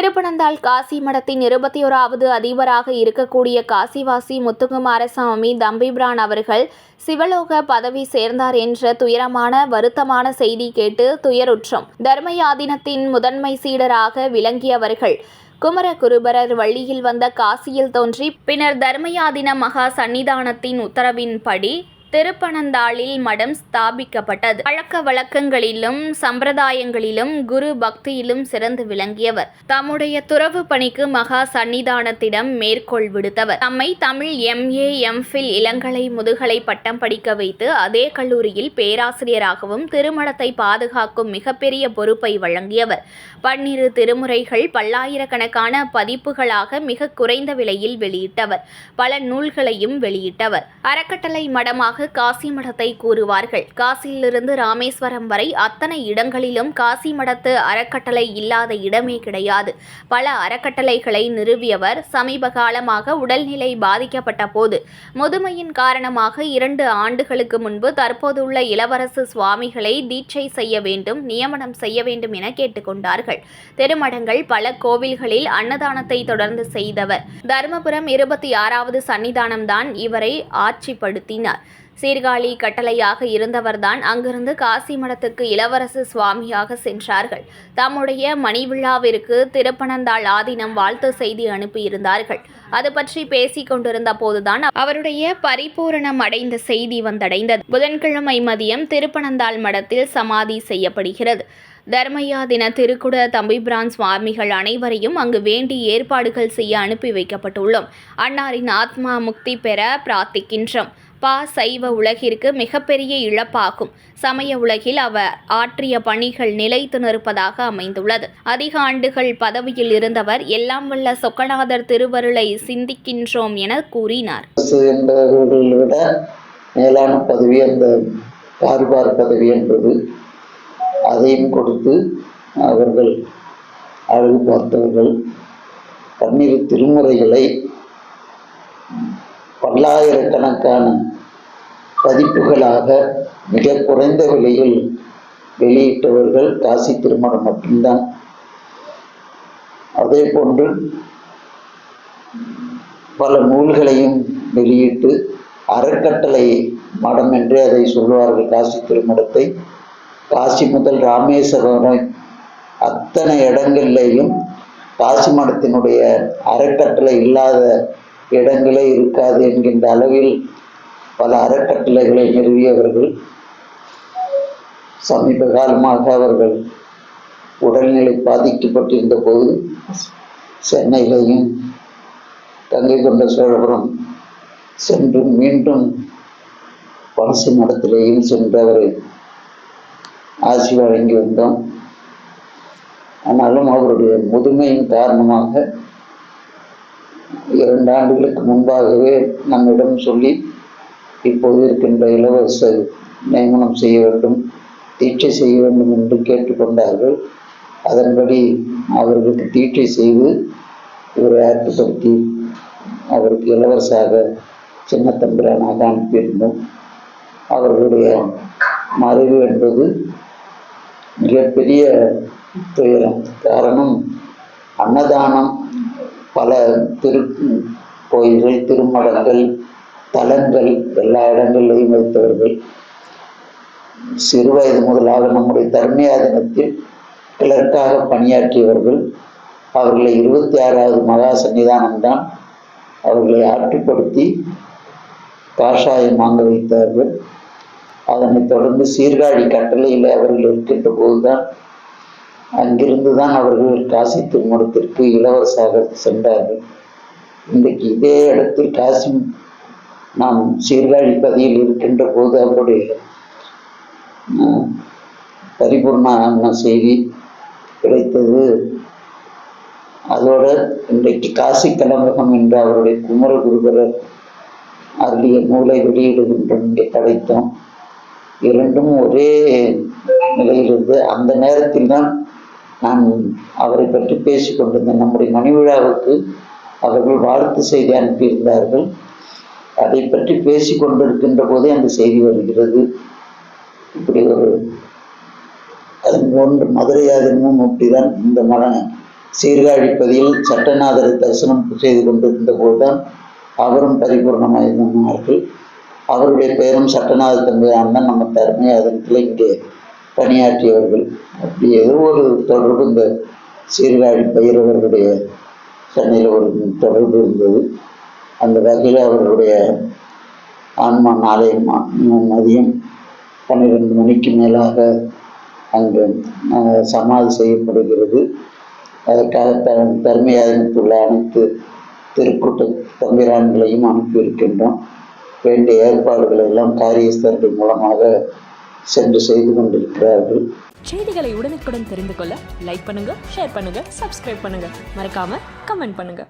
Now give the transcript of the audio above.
திருப்பனந்தாள் காசி மடத்தின் இருபத்தி ஓராவது அதிபராக இருக்கக்கூடிய காசிவாசி முத்துக்குமாரசாமி தம்பிபிரான் அவர்கள் சிவலோக பதவி சேர்ந்தார் என்ற துயரமான வருத்தமான செய்தி கேட்டு துயருற்றும். தர்மயாதினத்தின் முதன்மை சீடராக விளங்கியவர்கள். குமரகுருபரர் வள்ளியில் வந்த காசியில் தோன்றி பின்னர் தர்மயாதின மகா சன்னிதானத்தின் உத்தரவின்படி திருப்பனந்தாளில் மடம் ஸ்தாபிக்கப்பட்டது. பழக்க வழக்கங்களிலும் சம்பிரதாயங்களிலும் குரு பக்தியிலும் சிறந்து விளங்கியவர். தம்முடைய துறவு பணிக்கு மகா சன்னிதானத்திடம் மேற்கோள் விடுத்தவர். தம்மை தமிழ் எம்ஏ எம்ஃபில் இளங்கலை முதுகலை பட்டம் படிக்க வைத்து அதே கல்லூரியில் பேராசிரியராகவும் திருமணத்தை பாதுகாக்கும் மிகப்பெரிய பொறுப்பை வழங்கியவர். பன்னிரு திருமுறைகள் பல்லாயிரக்கணக்கான பதிப்புகளாக மிக குறைந்த விலையில் வெளியிட்டவர். பல நூல்களையும் வெளியிட்டவர். அறக்கட்டளை மடமாக காசி மடத்தை கூறுவார்கள். காசியிலிருந்து ராமேஸ்வரம் வரை அத்தனை இடங்களிலும் காசி மடத்து அறக்கட்டளை இல்லாத இடமே கிடையாது. பல அறக்கட்டளைகளை நிறுவியவர் சமீப காலமாக உடல்நிலை பாதிக்கப்பட்ட போது. முதுமையின் காரணமாக இரண்டு ஆண்டுகளுக்கு முன்பு தற்போதுள்ள இளவரசு சுவாமிகளை தீட்சை செய்ய வேண்டும் நியமனம் செய்ய வேண்டும் என கேட்டுக்கொண்டார்கள். திருமடங்கள் பல கோவில்களில் அன்னதானத்தை தொடர்ந்து செய்தவர். தருமபுரம் இருபத்தி ஆறாவது சன்னிதானம்தான் இவரை ஆட்சிப்படுத்தினார். சீர்காழி கட்டளையாக இருந்தவர்தான் அங்கிருந்து காசி மடத்துக்கு இளவரசு சுவாமியாக சென்றார்கள். தம்முடைய மணி விழாவிற்கு திருப்பனந்தாள் ஆதீனம் வாழ்த்து செய்தி அனுப்பியிருந்தார்கள். அது பற்றி பேசிக் கொண்டிருந்த போதுதான் அவருடைய பரிபூரணம் அடைந்த செய்தி வந்தடைந்தது. புதன்கிழமை மதியம் திருப்பனந்தாள் மடத்தில் சமாதி செய்யப்படுகிறது. தர்மயா தின திருக்குட தம்பிபிரான் சுவாமிகள் அனைவரையும் அங்கு வேண்டி ஏற்பாடுகள் செய்ய அனுப்பி வைக்கப்பட்டுள்ளோம். அன்னாரின் ஆத்மா முக்தி பெற பிரார்த்திக்கின்றோம். பா சைவ உலகிற்கு மிகப்பெரிய இழப்பாகும். சமய உலகில் அவர் ஆற்றிய பணிகள் நிலைத்து நிற்பதாக அமைந்துள்ளது. அதிக ஆண்டுகள் பதவியில் இருந்தவர் எல்லாம் வல்ல சொக்கநாதர் திருவருளை சிந்திக்கின்றோம் என கூறினார். விட மேலான பதவி அந்த பாரிபார் பதவி என்பது அதையும் கொடுத்து அவர்கள் அழகு பார்த்தவர்கள் பன்னிரு திருமுறைகளை பல்லாயிரக்கணக்கான பதிப்புகளாக மிக குறைந்த விலையில் வெளியிட்டவர்கள் காசி திருமணம் மட்டும்தான். அதே போன்று பல நூல்களையும் வெளியிட்டு அறக்கட்டளை மடம் என்று அதை சொல்வார்கள் காசி திருமணத்தை. காசி முதல் ராமேஸ்வரம் அத்தனை இடங்களிலையும் காசி மடத்தினுடைய அறக்கட்டளை இல்லாத இடங்களே இருக்காது என்கின்ற அளவில் பல அறக்கட்டளைகளை நிறுவியவர்கள் சமீப காலமாக அவர்கள் உடல்நிலை பாதிக்கப்பட்டிருந்த போது சென்னையிலையும் தங்கை கொண்ட சோழபுரம் சென்று மீண்டும் பனசி மடத்திலேயும் சென்று அவரை ஆசி வழங்கி வந்தோம். ஆனாலும் அவருடைய முதுமையின் காரணமாக இரண்டு ஆண்டுகளுக்கு முன்பாகவே நம்மிடம் சொல்லி இப்போது இருக்கின்ற இளவரசர் நியமனம் செய்ய வேண்டும் தீட்சை செய்ய வேண்டும் என்று கேட்டுக்கொண்டார்கள். அதன்படி அவர்களுக்கு தீட்சை செய்து இவரை ஆற்றுப்படுத்தி அவருக்கு இளவரசாக சின்ன தம்பிரானாக அனுப்பியிருந்தோம். அவர்களுடைய மறைவு என்பது மிகப்பெரிய துயரம். காரணம் அன்னதானம் பல திரு கோயில்கள் திருமடங்கள் தலங்கள் எல்லா இடங்களிலையும் வைத்தவர்கள் சிறுவயது முதலாக நம்முடைய தர்மயாதனத்தில் கிளர்க்காக பணியாற்றியவர்கள். அவர்களை இருபத்தி ஆறாவது மகா சன்னிதானம்தான் அவர்களை ஆற்றுப்படுத்தி காஷாயம் வாங்க வைத்தார்கள். அதனைத் தொடர்ந்து சீர்காழி கட்டளையில் அவர்கள் இருக்கின்ற போதுதான் அங்கிருந்து தான் அவர்கள் காசி திருமணத்திற்கு இளவரசாக சென்றார்கள். இன்றைக்கு இதே இடத்தில் காசி நாம் சீர்காழிப்பதியில் இருக்கின்ற போது அவருடைய பரிபூர்ண செய்தி கிடைத்தது. அதோட இன்றைக்கு காசி கலம்பகம் என்று அவருடைய குமரகுருபரர் அருளிய நூலை வெளியிடுகின்ற இங்கே கிடைத்தோம் இரண்டும் ஒரே நிலையிலிருந்து அந்த நேரத்தில் தான் நான் அவரை பற்றி பேசிக்கொண்டிருந்தேன் நம்முடைய மணி விழாவுக்கு அவர்கள் வாழ்த்து செய்தி அனுப்பியிருந்தார்கள். அதை பற்றி பேசி கொண்டிருக்கின்ற போதே அந்த செய்தி வருகிறது. இப்படி ஒரு அது போன்று மதுரையாதனமும் ஆதீனமும் ஒட்டிதான் இந்த மன சீர்காழிப்பதியில் சட்டநாதரை தரிசனம் செய்து கொண்டிருந்த போதுதான் அவரும் பரிபூர்ணமாயிருந்தார்கள். அவருடைய பெயரும் சட்டநாத தம்பியான் தான் நம்ம தர்மயாதனத்தில் இங்கே பணியாற்றியவர்கள். அப்படி ஏதோ ஒரு தொடர்பு இந்த சீர்காழி பயிரவர்களுடைய சென்னையில் ஒரு தொடர்பு இருந்தது. அந்த வகையில் அவர்களுடைய ஆன்மா நாளை மதியம் பன்னிரெண்டு மணிக்கு மேலாக அங்கு சமாதி செய்யப்படுகிறது. அதற்காக த தர்மயாதனத்துள்ள அனைத்து திருக்கூட்ட தம்பிரான்களையும் அனுப்பியிருக்கின்றோம் வேண்டிய ஏற்பாடுகளை எல்லாம் காரியஸ்தர்கள் மூலமாக சென்று செய்து கொண்டிருக்கிறார்கள். செய்திகளை உடனுக்குடன் தெரிந்து கொள்ள லைக் பண்ணுங்க ஷேர் பண்ணுங்க சப்ஸ்கிரைப் பண்ணுங்க. மறக்காம கமெண்ட் பண்ணுங்க.